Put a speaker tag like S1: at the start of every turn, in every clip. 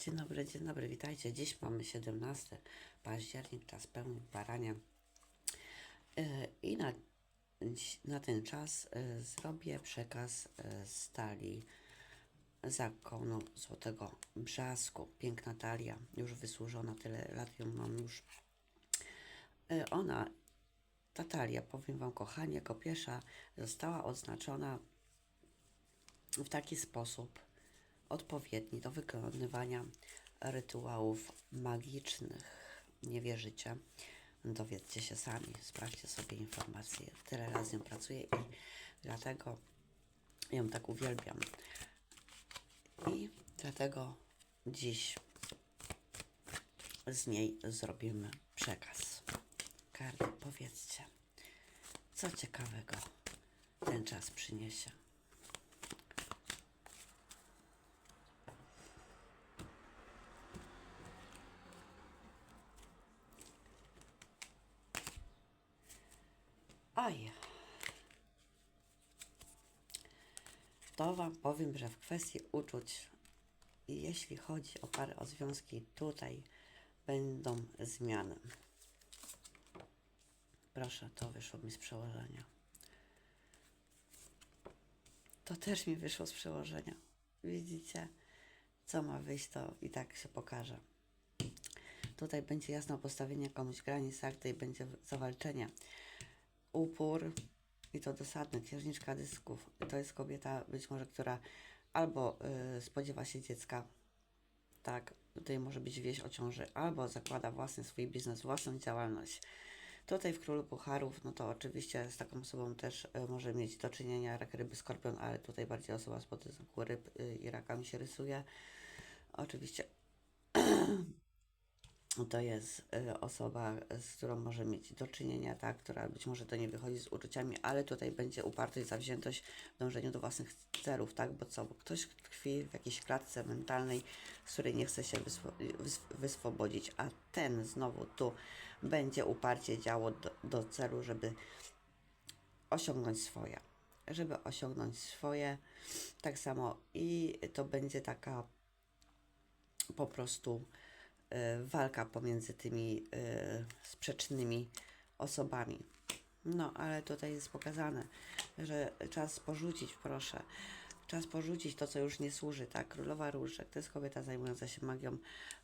S1: Dzień dobry, dzień dobry, witajcie. Dziś mamy 17 październik, czas pełny barania. Yy, I na, na ten czas yy, zrobię przekaz z talii zakonu Złotego Brzasku. Piękna talia, już wysłużona, tyle lat ją mam już. Ona, ta talia, powiem Wam kochani, jako pierwsza została odznaczona w taki sposób odpowiedni do wykonywania rytuałów magicznych. Nie wierzycie? Dowiedzcie się sami, sprawdźcie sobie informacje. Tyle z nią pracuję i dlatego ją tak uwielbiam. I dlatego dziś z niej zrobimy przekaz. Karty, powiedzcie, co ciekawego ten czas przyniesie. Powiem, że w kwestii uczuć, jeśli chodzi o parę, o związki, tutaj będą zmiany. Proszę, to wyszło mi z przełożenia. To też mi wyszło z przełożenia. Widzicie, co ma wyjść, to i tak się pokaże. Tutaj będzie jasno postawienie komuś granic, tak? Tutaj będzie zawalczenie upór i to dosadny, księżniczka dysków. To jest kobieta być może, która albo y, spodziewa się dziecka, tak, tutaj może być wieść o ciąży, albo zakłada własny swój biznes, własną działalność. Tutaj w Królu Pucharów, no to oczywiście z taką osobą też y, może mieć do czynienia rak, ryby, skorpion, ale tutaj bardziej osoba z podznaku ryb y, i raka mi się rysuje. Oczywiście to jest y, osoba, z którą może mieć do czynienia, tak, która być może to nie wychodzi z uczuciami, ale tutaj będzie upartość, zawziętość w dążeniu do własnych celów, tak, bo co, bo ktoś tkwi w jakiejś klatce mentalnej, z której nie chce się wyswo- wys- wyswobodzić, a ten znowu tu będzie uparcie działo do, do celu, żeby osiągnąć swoje, żeby osiągnąć swoje, tak samo i to będzie taka po prostu walka pomiędzy tymi y, sprzecznymi osobami. No, ale tutaj jest pokazane, że czas porzucić, proszę. Czas porzucić to, co już nie służy, tak? Królowa Różek to jest kobieta zajmująca się magią,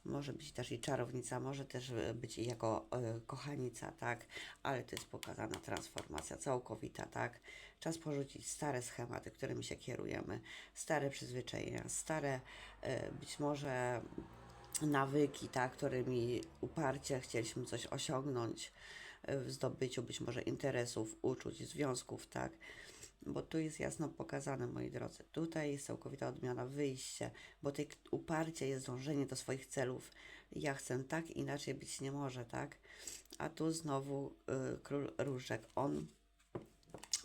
S1: może być też i czarownica, może też y, być i jako y, kochanica, tak? Ale to jest pokazana transformacja całkowita, tak? Czas porzucić stare schematy, którymi się kierujemy, stare przyzwyczajenia, stare y, być może nawyki, tak, którymi uparcie chcieliśmy coś osiągnąć e, w zdobyciu być może interesów, uczuć, związków, tak. Bo tu jest jasno pokazane, moi drodzy. Tutaj jest całkowita odmiana, wyjście, bo tutaj uparcie jest dążenie do swoich celów. Ja chcę tak, inaczej być nie może, tak. A tu znowu y, król różek. On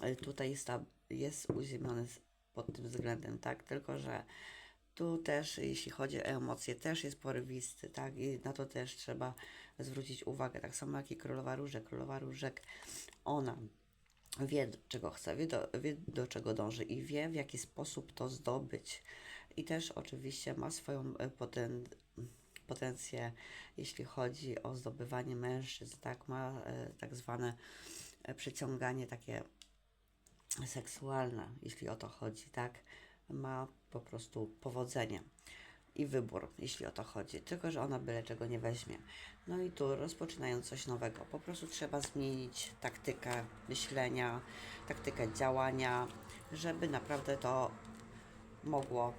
S1: y, tutaj jest, jest uziemiony pod tym względem, tak? Tylko, że tu też, jeśli chodzi o emocje, też jest porywisty, tak? I na to też trzeba zwrócić uwagę. Tak samo jak i Królowa Różek. Królowa Różek, ona wie, czego chce, wie do, wie do czego dąży i wie, w jaki sposób to zdobyć. I też oczywiście ma swoją e, poten, potencję, jeśli chodzi o zdobywanie mężczyzn, tak? Ma e, tak zwane e, przyciąganie takie seksualne, jeśli o to chodzi, tak? Ma po prostu powodzenie i wybór, jeśli o to chodzi. Tylko, że ona byle czego nie weźmie. No i tu rozpoczynając coś nowego, po prostu trzeba zmienić taktykę myślenia, taktykę działania, żeby naprawdę to mogło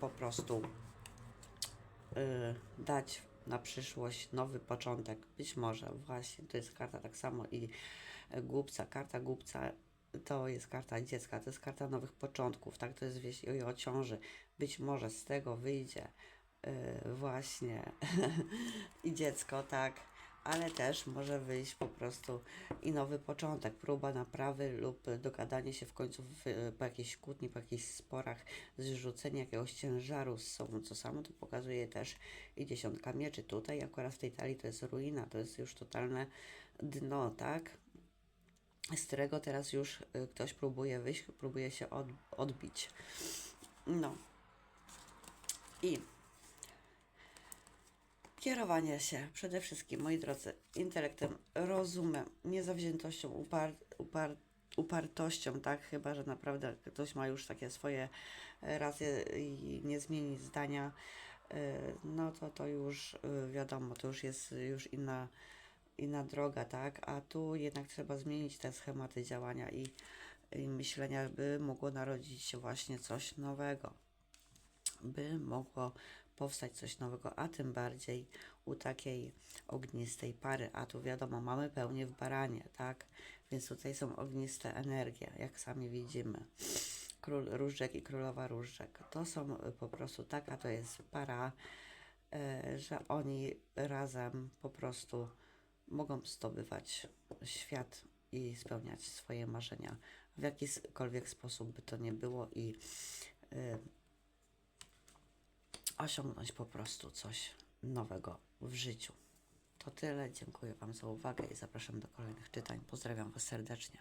S1: po prostu y, dać na przyszłość nowy początek. Być może właśnie to jest karta tak samo i e, głupca. Karta głupca to jest karta dziecka, to jest karta nowych początków, tak? To jest wieść o, ciąży. Być może z tego wyjdzie y, właśnie i dziecko, tak? Ale też może wyjść po prostu i nowy początek, próba naprawy lub dogadanie się w końcu w, po jakiejś kłótni, po jakichś sporach, zrzucenie jakiegoś ciężaru z sobą, co samo tu pokazuje też i dziesiątka mieczy. Tutaj akurat w tej talii to jest ruina, to jest już totalne dno, tak? Z którego teraz już y, ktoś próbuje wyjść, próbuje się od, odbić. No. I Kierowanie się przede wszystkim, moi drodzy, intelektem, rozumem, niezawziętością, upar, upar, upartością, tak? Chyba, że naprawdę ktoś ma już takie swoje racje i nie zmieni zdania, e, no to to już e, wiadomo, to już jest już inna, inna droga, tak? A tu jednak trzeba zmienić te schematy działania i, i myślenia, by mogło narodzić się właśnie coś nowego by mogło powstać coś nowego, a tym bardziej u takiej ognistej pary. A tu wiadomo, mamy pełnię w baranie, tak? Więc tutaj są ogniste energie, jak sami widzimy. Król różdżek i królowa różdżek. To są y, po prostu taka, to jest para, e, że oni razem po prostu mogą zdobywać świat i spełniać swoje marzenia w jakikolwiek sposób by to nie było i y, osiągnąć po prostu coś nowego w życiu. To tyle. Dziękuję Wam za uwagę i zapraszam do kolejnych czytań. Pozdrawiam Was serdecznie.